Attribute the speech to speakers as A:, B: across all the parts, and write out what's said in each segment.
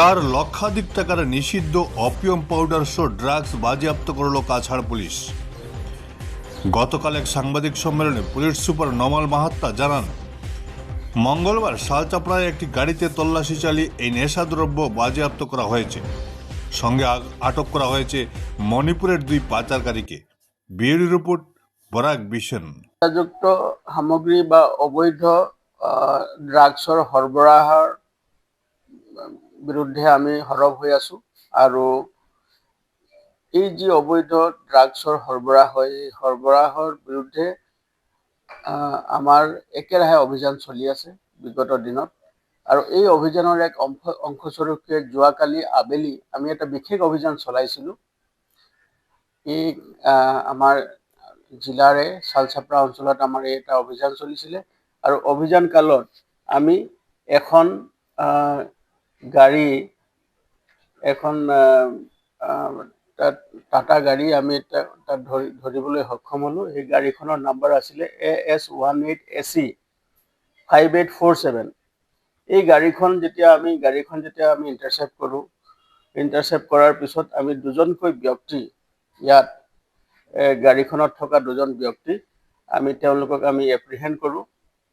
A: চার লক্ষাধিক টাকার নিষিদ্ধ অপিয়াম পাউডার সহ ড্রাগস বাজেয়াপ্ত করল কাছাড় পুলিশ। গতকাল এক সাংবাদিক সম্মেলনে পুলিশ সুপার নমাল মাহাত্তা জানান, মঙ্গলবার শালচাপড়ায় একটি গাড়িতে তল্লাশি চালিয়ে এই নেশাদ্রব্য বাজেয়াপ্ত করা হয়েছে। সঙ্গে আটক করা হয়েছে মণিপুরের দুই পাচারকারীকে। বিউরি রিপোর্ট, বরাক বিশন
B: যুক্ত সামগ্ৰী বা অবৈধ ড্ৰাগছৰ সৰবৰাহৰ বিৰুদ্ধে আমি সৰব হৈ আছো। আৰু এই যি অবৈধ ড্ৰাগছৰ সৰবৰাহ হয়, এই সৰবৰাহৰ বিৰুদ্ধে আমাৰ একেৰাহে অভিযান চলি আছে বিগত দিনত। আৰু এই অভিযানৰ এক অংশ, অংশস্বৰূপে যোৱাকালি আবেলি আমি এটা বিশেষ অভিযান চলাইছিলোঁ। এই আমাৰ জিলাৰে, চালচাপৰা অঞ্চলত আমাৰ এই এটা অভিযান চলিছিলে। আৰু অভিযান কালত আমি এখন গাড়ী, এখন টাটা গাড়ী আমি তাত ধৰি ধৰিবলৈ সক্ষম হ'লোঁ। সেই গাড়ীখনৰ নাম্বাৰ আছিলে A S one eight A C five eight four seven এই গাড়ীখন যেতিয়া আমি, গাড়ীখন যেতিয়া আমি ইণ্টাৰচেপ্ট কৰোঁ ইণ্টাৰচেপ্ট কৰাৰ পিছত আমি দুজনকৈ ব্যক্তি, ইয়াত গাড়ীখনত থকা দুজন ব্যক্তি, আমি তেওঁলোকক আমি এপ্ৰিহেণ্ড কৰোঁ,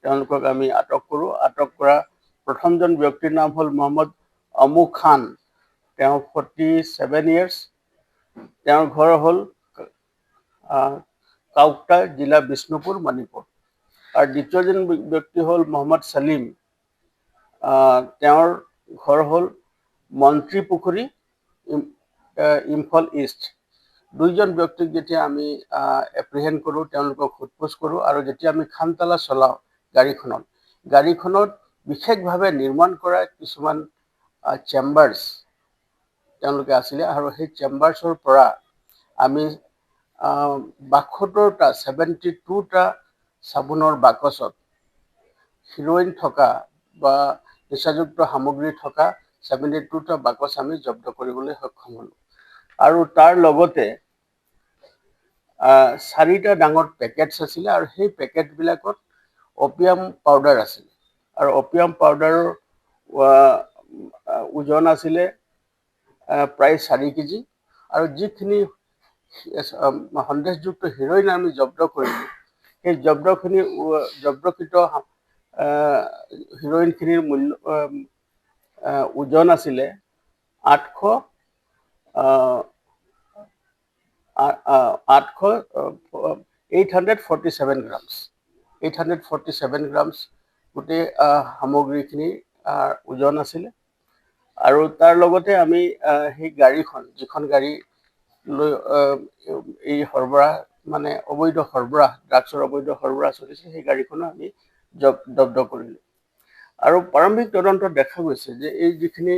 B: তেওঁলোকক আমি আটক কৰোঁ। আটক কৰা প্ৰথমজন ব্যক্তিৰ নাম হ'ল মহম্মদ অমু খান। তেওঁ ফৰ্টি ছেভেন ইয়েৰ্ছ তেওঁৰ ঘৰ হ'ল কাউকটা, জিলা বিষ্ণুপুৰ, মণিপুৰ। আৰু দ্বিতীয়জন ব্য- ব্যক্তি হ'ল মহম্মদ ছালিম। তেওঁৰ ঘৰ হ'ল মন্ত্ৰী পুখুৰী ইম- ইম্ফল ইষ্ট। দুইজন ব্যক্তিক যেতিয়া আমি এপ্ৰিহেণ্ড কৰোঁ, তেওঁলোকক সোধপোছ কৰোঁ আৰু যেতিয়া আমি খানতালা চলাওঁ গাড়ীখনত গাড়ীখনত বিশেষভাৱে নিৰ্মাণ কৰা কিছুমান চেম্বাৰ্ছ তেওঁলোকে আছিলে আৰু সেই চেম্বাৰ্ছৰ পৰা আমি বাসত্তৰটা ছেভেণ্টি টুটা চাবোনৰ বাকচত হিৰ'ইন থকা বা নিচাযুক্ত সামগ্ৰী থকা ছেভেণ্টি টুটা বাকচ আমি জব্দ কৰিবলৈ সক্ষম হ'লোঁ। আৰু তাৰ লগতে চাৰিটা ডাঙৰ পেকেটছ আছিলে আৰু সেই পেকেটবিলাকত অপিয়াম পাউডাৰ আছিলে। আৰু অপিয়াম পাউডাৰৰ ওজন আছিলে প্ৰায় চাৰি কেজি। আৰু যিখিনি সন্দেহযুক্ত হিৰ'ইন আমি জব্দ কৰিলোঁ, সেই জব্দখিনি জব্দকৃত হিৰ'ইনখিনিৰ মূল্য ওজন আছিলে আঠশ আঠশ eight hundred forty seven grams. Eight hundred forty seven grams গোটেই সামগ্ৰীখিনি ওজন আছিলে। আৰু তাৰ লগতে আমি সেই গাড়ীখন, যিখন গাড়ী লৈ এই সৰবৰাহ মানে অবৈধ সৰবৰাহ ড্ৰাগছৰ অবৈধ সৰবৰাহ চলিছিল, সেই গাড়ীখনো আমি জব, জব্দ কৰিলোঁ। আৰু প্ৰাৰম্ভিক তদন্তত দেখা গৈছে যে এই যিখিনি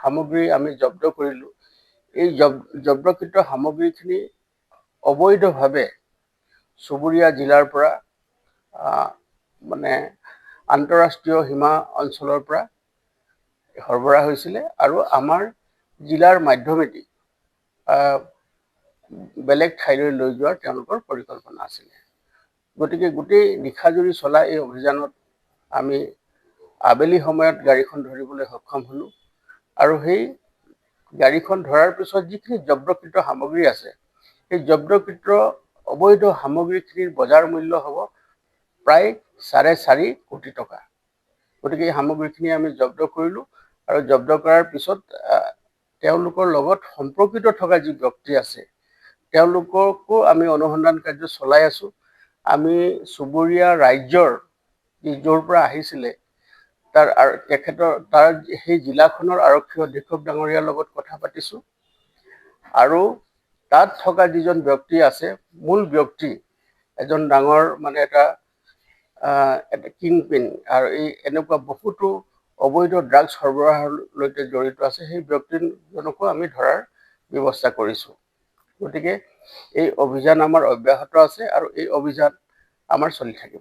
B: সামগ্ৰী আমি জব্দ কৰিলোঁ, এই জব, জব্দকৃত সামগ্ৰীখিনি অবৈধভাৱে চুবুৰীয়া জিলাৰ পৰা মানে আন্তঃৰাষ্ট্ৰীয় সীমা অঞ্চলৰ পৰা সৰবৰাহ হৈছিলে আৰু আমাৰ জিলাৰ মাধ্যমেদি বেলেগ ঠাইলৈ লৈ যোৱাৰ তেওঁলোকৰ পৰিকল্পনা আছিলে। গতিকে গোটেই নিশাজুৰি চলা এই অভিযানত আমি আবেলি সময়ত গাড়ীখন ধৰিবলৈ সক্ষম হ'লোঁ আৰু সেই গাড়ীখন ধৰাৰ পিছত যিখিনি জব্দকৃত সামগ্ৰী আছে সেই জব্দকৃত অবৈধ সামগ্ৰীখিনিৰ বজাৰ মূল্য হ'ব প্ৰায় চাৰে চাৰি কোটি টকা। গতিকে এই সামগ্ৰীখিনি আমি জব্দ কৰিলোঁ আৰু জব্দ কৰাৰ পিছত তেওঁলোকৰ লগত সম্পৰ্কিত থকা যি ব্যক্তি আছে তেওঁলোককো আমি অনুসন্ধান কাৰ্য চলাই আছোঁ। আমি চুবুৰীয়া ৰাজ্যৰ য'ৰ পৰা আহিছিলে তাৰ তেখেতৰ তাৰ সেই জিলাখনৰ আৰক্ষী অধীক্ষক ডাঙৰীয়াৰ লগত কথা পাতিছোঁ। আৰু তাত থকা যিজন ব্যক্তি আছে মূল ব্যক্তি এজন ডাঙৰ মানে এটা এটা কিংপিন। আৰু এই এনেকুৱা বহুতো অবৈধ ড্ৰাগছ সৰবৰাহলৈকে জড়িত আছে, সেই ব্যক্তিজনকো আমি ধৰাৰ ব্যৱস্থা কৰিছোঁ। গতিকে এই অভিযান আমাৰ অব্যাহত আছে আৰু এই অভিযান আমাৰ চলি থাকিব।